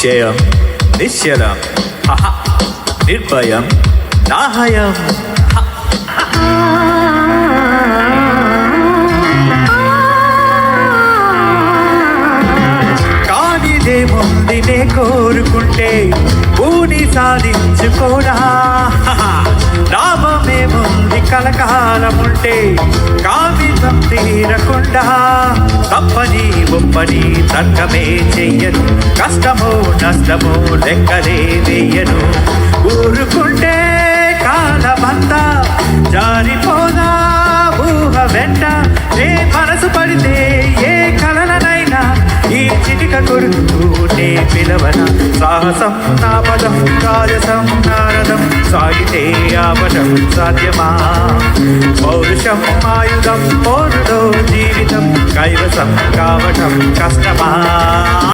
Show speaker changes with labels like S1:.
S1: నిశ్చయం నిశ్చలం. నిర్భయం నాహయం. కానిదేముంది నే కోరుకుంటే భూని సాధించుకోడా? హహ. లాభమేముంది కలకాలముంటే తీరకుండా తప్పని ఒప్పని తర్కమే చెయ్యను. కష్టమో నష్టమో లెక్కలే వేయను. ఊరుకుంటే కాలమంతా జారిపోదా ఊహ వెంట. ఏ మనసు పడితే ఏ కలలనైనా ఈ చిటిక కొడుకు నే పిలవన. సాహసం నా పదం రాజసం సాగితే ఆపటం సాధ్యమా? పౌరుషం ఆయుధం పోరులో జీవితం కైవసం కావటం కష్టమా?